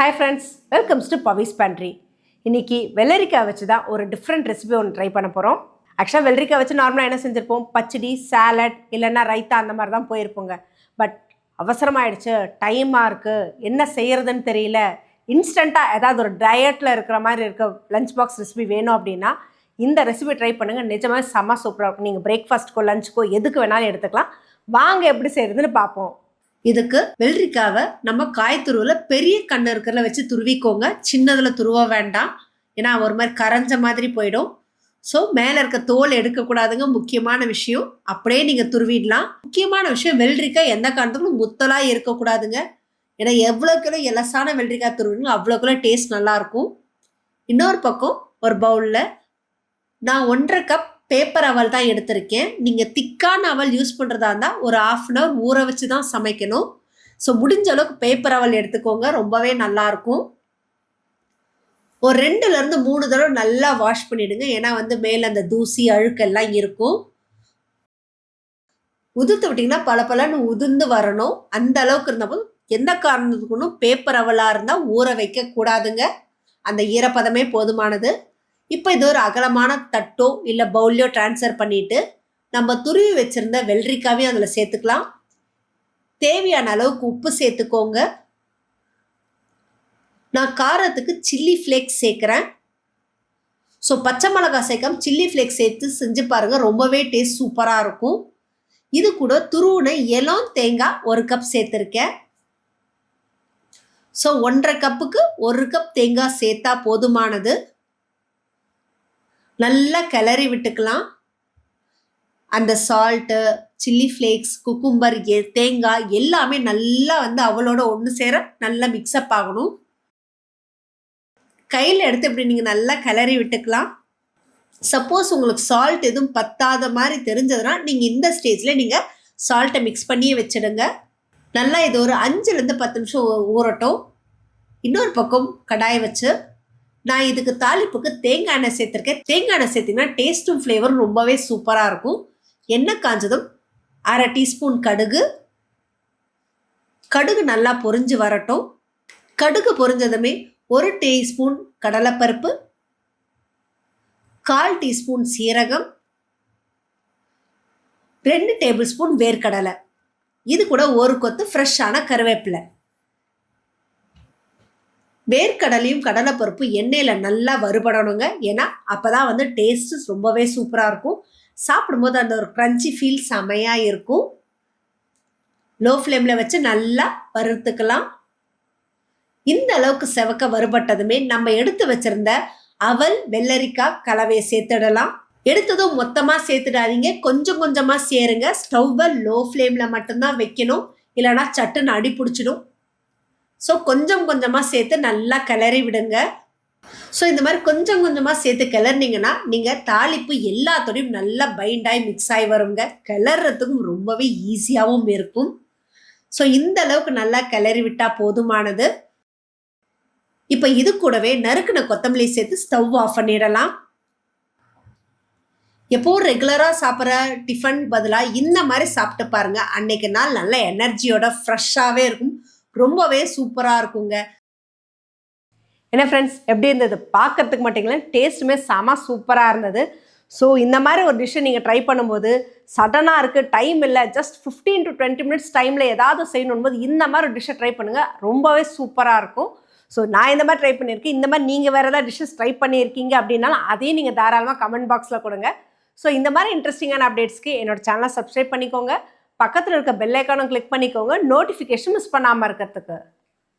Hi friends welcomes to Pavis pantry இன்னைக்கு வெள்ளரிக்காய் வச்சு தான் ஒரு டிஃப்ரெண்ட் ரெசிபி ஒன்று ட்ரை பண்ண போகிறோம் ஆக்சுவலாக வெள்ளரிக்காய் வச்சு நார்மலாக என்ன செஞ்சுருப்போம்? பச்சடி சாலட் இல்லைன்னா ரைத்தா அந்த மாதிரி தான் போயிருப்போங்க. பட் அவசரமாயிடுச்சு டைமாக இருக்குது என்ன செய்கிறதுன்னு தெரியல. இன்ஸ்டண்ட்டாக ஏதாவது ஒரு டயட்டில் இருக்கிற மாதிரி இருக்க லஞ்ச் பாக்ஸ் ரெசிபி வேணும் அப்படின்னா இந்த ரெசிபி ட்ரை பண்ணுங்கள் நிஜமாக செம்ம சூப்பராக இருக்கும். நீங்கள் பிரேக்ஃபாஸ்ட்டுக்கோ லஞ்சுக்கோ எதுக்கு வேணாலும் எடுத்துக்கலாம். வாங்க எப்படி செய்கிறதுன்னு பார்ப்போம். இதுக்கு வெள்ளரிக்காவை நம்ம காய்த்துருவில் பெரிய கண்ணு இருக்கிறதுல வச்சு துருவிக்கோங்க. சின்னதில் துருவ வேண்டாம். ஏன்னா ஒரு மாதிரி கரைஞ்ச மாதிரி போயிடும். ஸோ மேலே இருக்க தோல் எடுக்கக்கூடாதுங்க. முக்கியமான விஷயம். அப்படியே நீங்கள் துருவிடலாம். முக்கியமான விஷயம் வெள்ளரிக்காய் எந்த காரணத்துக்கும் முத்தலாக இருக்கக்கூடாதுங்க. ஏன்னா எவ்வளோக்குள்ள எலசான வெள்ளரிக்காய் துருவிங்களோ அவ்வளோக்குள்ள டேஸ்ட் நல்லாயிருக்கும். இன்னொரு பக்கம் ஒரு பவுலில் நான் ஒன்றரை கப் பேப்பர் அவல் தான் எடுத்திருக்கேன். நீங்கள் திக்கான அவல் யூஸ் பண்ணுறதா இருந்தால் ஒரு ஆஃப் அன் ஹவர் ஊற வச்சு தான் சமைக்கணும். ஸோ முடிஞ்ச அளவுக்கு பேப்பர் அவல் எடுத்துக்கோங்க. ரொம்பவே நல்லாயிருக்கும் ஒரு ரெண்டுலேருந்து மூணு தடவை நல்லா வாஷ் பண்ணிவிடுங்க ஏன்னா வந்து மேலே அந்த தூசி அழுக்கெல்லாம் இருக்கும். உதிர்த்து விட்டிங்கன்னா பல பலன்னு உதிர்ந்து வரணும். அந்த அளவுக்கு இருந்தபோது எந்த காரணத்துக்குன்னு பேப்பர் அவலாக இருந்தால் ஊற வைக்கக்கூடாதுங்க அந்த ஈரப்பதமே போதுமானது. இப்போ இது ஒரு அகலமான தட்டோ இல்லை பவுல்லையோ ட்ரான்ஸ்ஃபர் பண்ணிட்டு நம்ம துருவி வச்சுருந்த வெள்ளரிக்காவையும் அதில் சேர்த்துக்கலாம். தேவையான அளவுக்கு உப்பு சேர்த்துக்கோங்க. நான் காரத்துக்கு சில்லி ஃப்ளேக்ஸ் சேர்க்குறேன். ஸோ பச்சை மிளகாய் சேர்க்காம சில்லி ஃப்ளேக்ஸ் சேர்த்து செஞ்சு பாருங்கள் ரொம்பவே டேஸ்ட் சூப்பராக இருக்கும். இது கூட துருவுன இளம் தேங்காய் ஒரு கப் சேர்த்துருக்கேன். ஸோ ஒன்றரை கப்புக்கு ஒரு கப் தேங்காய் சேர்த்தா போதுமானது. நல்லா கிளறி விட்டுக்கலாம். அந்த சால்ட்டு சில்லி ஃப்ளேக்ஸ் குக்கும்பர் தேங்காய் எல்லாமே நல்லா வந்து அவளோட ஒன்று சேர நல்லா மிக்ஸ்அப் ஆகணும். கையில் எடுத்து இப்படி நீங்கள் நல்லா கிளறி விட்டுக்கலாம். சப்போஸ் உங்களுக்கு சால்ட் எதுவும் பத்தாத மாதிரி தெரிஞ்சதுன்னா நீங்கள் இந்த ஸ்டேஜில் நீங்கள் சால்ட்டை மிக்ஸ் பண்ணியே வச்சிடுங்க. நல்லா இது ஒரு அஞ்சுலேருந்து பத்து நிமிஷம் ஊறட்டும். இன்னொரு பக்கம் கடாயை வச்சு நான் இதுக்கு தாளிப்புக்கு தேங்காய் எண்ணெய் சேர்த்துருக்கேன். தேங்காய் எண்ணெய் சேர்த்திங்கன்னா டேஸ்ட்டும் ஃப்ளேவரும் ரொம்பவே சூப்பராக இருக்கும். எண்ணெய் காஞ்சதும் அரை டீஸ்பூன் கடுகு. கடுகு நல்லா பொரிஞ்சு வரட்டும். கடுகு பொரிஞ்சதுமே ஒரு டீஸ்பூன் கடலைப்பருப்பு. கால் டீஸ்பூன் சீரகம். ரெண்டு டேபிள் ஸ்பூன் வேர்க்கடலை. இது கூட ஒரு கொத்து ஃப்ரெஷ்ஷான கருவேப்பிலை. வேர்க்கடலையும் கடலைப்பருப்பு எண்ணெயில் நல்லா வறுபடணுங்க. ஏன்னா அப்போ தான் வந்து டேஸ்ட்டு ரொம்பவே சூப்பராக இருக்கும். சாப்பிடும்போது அந்த ஒரு க்ரன்ச்சி ஃபீல் செமையாக இருக்கும். லோ ஃப்ளேமில் வச்சு நல்லா வறுத்துக்கலாம். இந்த அளவுக்கு செவக்க வறுபட்டதுமே நம்ம எடுத்து வச்சிருந்த அவல் வெள்ளரிக்காய் கலவையை சேர்த்துடலாம். எடுத்ததும் மொத்தமாக சேர்த்துடாதீங்க. கொஞ்சம் கொஞ்சமாக சேருங்க. ஸ்டவ்வை லோ ஃப்ளேமில் மட்டும்தான் வைக்கணும். இல்லைன்னா சட்டுன்னு அடி பிடிச்சிடும் ஸோ கொஞ்சம் கொஞ்சமாக சேர்த்து நல்லா கிளறி விடுங்க. ஸோ இந்த மாதிரி கொஞ்சம் கொஞ்சமாக சேர்த்து கிளறினீங்கன்னா நீங்கள் தாளிப்பு எல்லாத்தோடையும் நல்லா பைண்டாகி மிக்ஸ் ஆகி வருங்க. கிளறதுக்கும் ரொம்பவே ஈஸியாகவும் இருக்கும். ஸோ இந்த அளவுக்கு நல்லா கிளறி விட்டால் போதுமானது. இப்போ இது கூடவே நறுக்குன கொத்தமல்லி சேர்த்து ஸ்டவ் ஆஃப் பண்ணிடலாம். எப்போவும் ரெகுலராக சாப்பிட்ற டிஃபன் பதிலாக இந்த மாதிரி சாப்பிட்டு பாருங்கள் அன்னைக்கு நாள் நல்ல எனர்ஜியோட ஃப்ரெஷ்ஷாகவே இருக்கும். ரொம்பவே சூப்பராக இருக்குங்க. என்ன ஃப்ரெண்ட்ஸ் எப்படி இருந்தது? பார்க்கறதுக்கு மட்டும் டேஸ்ட்டுமே செம சூப்பராக இருந்தது. ஸோ இந்த மாதிரி ஒரு டிஷ்ஷை நீங்கள் ட்ரை பண்ணும்போது சடனாக இருக்குது டைம் இல்லை just fifteen to twenty minutes டைமில் ஏதாவது செய்யணும் போது இந்த மாதிரி ஒரு டிஷ்ஷை ட்ரை பண்ணுங்கள் ரொம்பவே சூப்பராக இருக்கும். ஸோ நான் இந்த மாதிரி ட்ரை பண்ணியிருக்கேன். இந்த மாதிரி நீங்கள் வேறு ஏதாவது டிஷ்ஷஸ் ட்ரை பண்ணியிருக்கீங்க அப்படின்னாலும் அதையும் நீங்கள் தாராளமாக கமெண்ட் பாக்ஸில் கொடுங்க. ஸோ இந்த மாதிரி இன்ட்ரெஸ்டிங்கான அப்டேட்ஸ்க்கு என்னோட சேனலை சப்ஸ்கிரைப் பண்ணிக்கோங்க. பக்கத்தில் இருக்க பெல்லைக்கானும் கிளிக் பண்ணிக்கோங்க. நோட்டிஃபிகேஷன் மிஸ் பண்ணாமல் இருக்கிறதுக்கு.